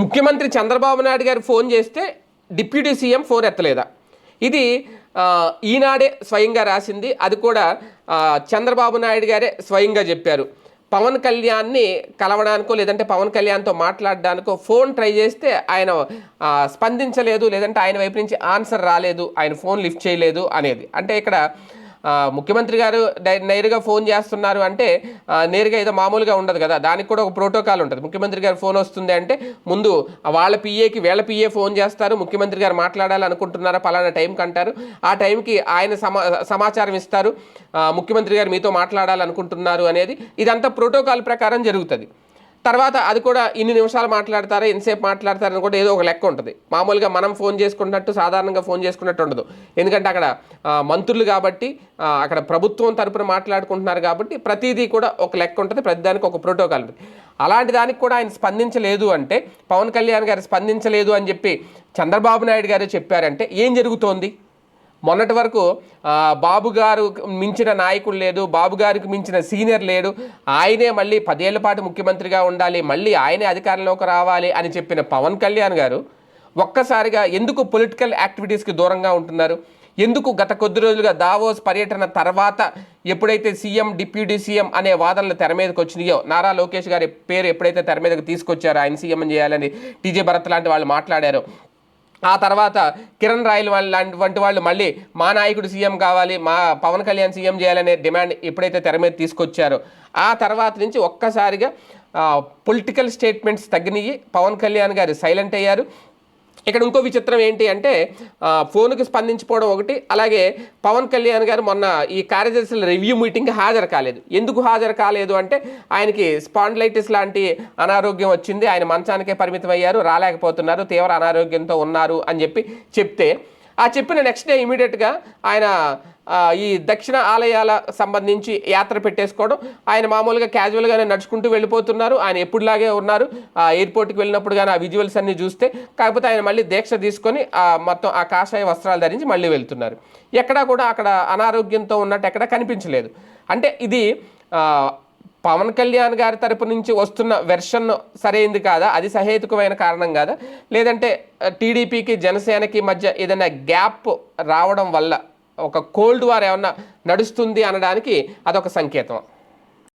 ముఖ్యమంత్రి చంద్రబాబు నాయుడు గారు ఫోన్ చేస్తే డిప్యూటీ సీఎం ఫోన్ ఎత్తలేదా? ఇది ఈనాడే స్వయంగా రాసింది. అది కూడా చంద్రబాబు నాయుడు గారే స్వయంగా చెప్పారు. పవన్ కళ్యాణ్ని కలవడానికో లేదంటే పవన్ కళ్యాణ్తో మాట్లాడడానికో ఫోన్ ట్రై చేస్తే ఆయన స్పందించలేదు లేదంటే ఆయన వైపు నుంచి ఆన్సర్ రాలేదు ఆయన ఫోన్ లిఫ్ట్ చేయలేదు అనేది. అంటే ఇక్కడ ముఖ్యమంత్రి గారు డై- నేరుగా ఫోన్ చేస్తున్నారు అంటే నేరుగా ఏదో మామూలుగా ఉండదు కదా. దానికి కూడా ఒక ప్రోటోకాల్ ఉంటుంది. ముఖ్యమంత్రి గారు ఫోన్ వస్తుంది అంటే ముందు వాళ్ళ పిఏకి వీళ్ళ పిఏ ఫోన్ చేస్తారు. ముఖ్యమంత్రి గారు మాట్లాడాలనుకుంటున్నారా పలానా టైంకి అంటారు. ఆ టైంకి ఆయన సమా సమాచారం ఇస్తారు. ముఖ్యమంత్రి గారు మీతో మాట్లాడాలనుకుంటున్నారు అనేది ఇదంతా ప్రోటోకాల్ ప్రకారం జరుగుతుంది. తర్వాత అది కూడా ఇన్ని నిమిషాలు మాట్లాడతారా ఎంతసేపు మాట్లాడతారని కూడా ఏదో ఒక లెక్క ఉంటుంది. మామూలుగా మనం ఫోన్ చేసుకున్నట్టు సాధారణంగా ఫోన్ చేసుకున్నట్టు ఉండదు. ఎందుకంటే అక్కడ మంత్రులు కాబట్టి అక్కడ ప్రభుత్వం తరపున మాట్లాడుకుంటున్నారు కాబట్టి ప్రతిదీ కూడా ఒక లెక్క ఉంటుంది ప్రతిదానికి ఒక ప్రోటోకాల్ ఉంటుంది. అలాంటి దానికి కూడా ఆయన స్పందించలేదు అంటే పవన్ కళ్యాణ్ గారు స్పందించలేదు అని చెప్పి చంద్రబాబు నాయుడు గారు చెప్పారంటే ఏం జరుగుతోంది? మొన్నటి వరకు బాబు గారు మించిన నాయకుడు లేదు బాబు గారికి మించిన సీనియర్ లేడు ఆయనే మళ్ళీ పదేళ్ళ పాటు ముఖ్యమంత్రిగా ఉండాలి మళ్ళీ ఆయనే అధికారంలోకి రావాలి అని చెప్పిన పవన్ కళ్యాణ్ గారు ఒక్కసారిగా ఎందుకు పొలిటికల్ యాక్టివిటీస్కి దూరంగా ఉంటున్నారు? ఎందుకు గత కొద్ది రోజులుగా దావోస్ పర్యటన తర్వాత ఎప్పుడైతే సీఎం డిప్యూటీ సీఎం అనే వాదనలు తెర మీదకి వచ్చినాయో నారా లోకేష్ గారి పేరు ఎప్పుడైతే తెర మీదకి తీసుకొచ్చారో ఆయన సీఎం చేయాలని టీజే భరత్ లాంటి వాళ్ళు మాట్లాడారో ఆ తర్వాత కిరణ్ రాయల్ వాళ్ళ లాంటి వంటి వాళ్ళు మళ్ళీ మా నాయకుడు సీఎం కావాలి మా పవన్ కళ్యాణ్ సీఎం చేయాలనే డిమాండ్ ఎప్పుడైతే తెర మీద తీసుకొచ్చారో ఆ తర్వాత నుంచి ఒక్కసారిగా పొలిటికల్ స్టేట్మెంట్స్ తగ్గినాయి పవన్ కళ్యాణ్ గారు సైలెంట్ అయ్యారు. ఇక్కడ ఇంకో విచిత్రం ఏంటి అంటే ఫోన్కి స్పందించిపోవడం ఒకటి అలాగే పవన్ కళ్యాణ్ గారు మొన్న ఈ కార్యదర్శుల రివ్యూ మీటింగ్కి హాజరు కాలేదు. ఎందుకు హాజరు కాలేదు అంటే ఆయనకి స్పాండ్లైటిస్ లాంటి అనారోగ్యం వచ్చింది ఆయన మంచానికే పరిమితం అయ్యారు రాలేకపోతున్నారు తీవ్ర అనారోగ్యంతో ఉన్నారు అని చెప్పి చెప్తే ఆ చెప్పిన నెక్స్ట్ డే ఇమీడియట్గా ఆయన ఈ దక్షిణ ఆలయాల సంబంధించి యాత్ర పెట్టేసుకోవడం. ఆయన మామూలుగా క్యాజువల్గానే నడుచుకుంటూ వెళ్ళిపోతున్నారు. ఆయన ఎప్పుడులాగే ఉన్నారు. ఆ ఎయిర్పోర్ట్కి వెళ్ళినప్పుడు కానీ ఆ విజువల్స్ అన్ని చూస్తే కాకపోతే ఆయన మళ్ళీ దీక్ష తీసుకొని ఆ మొత్తం ఆ కాషాయ వస్త్రాలు ధరించి మళ్ళీ వెళ్తున్నారు. ఎక్కడా కూడా అక్కడ అనారోగ్యంతో ఉన్నట్టు ఎక్కడ కనిపించలేదు. అంటే ఇది పవన్ కళ్యాణ్ గారి తరపు నుంచి వస్తున్న వెర్షన్ సరైంది కాదా? అది సహేతుకమైన కారణం కాదా? లేదంటే టీడీపీకి జనసేనకి మధ్య ఏదైనా గ్యాప్ రావడం వల్ల ఒక కోల్డ్ వార్ ఏమన్నా నడుస్తుంది అనడానికి అదొక సంకేతం.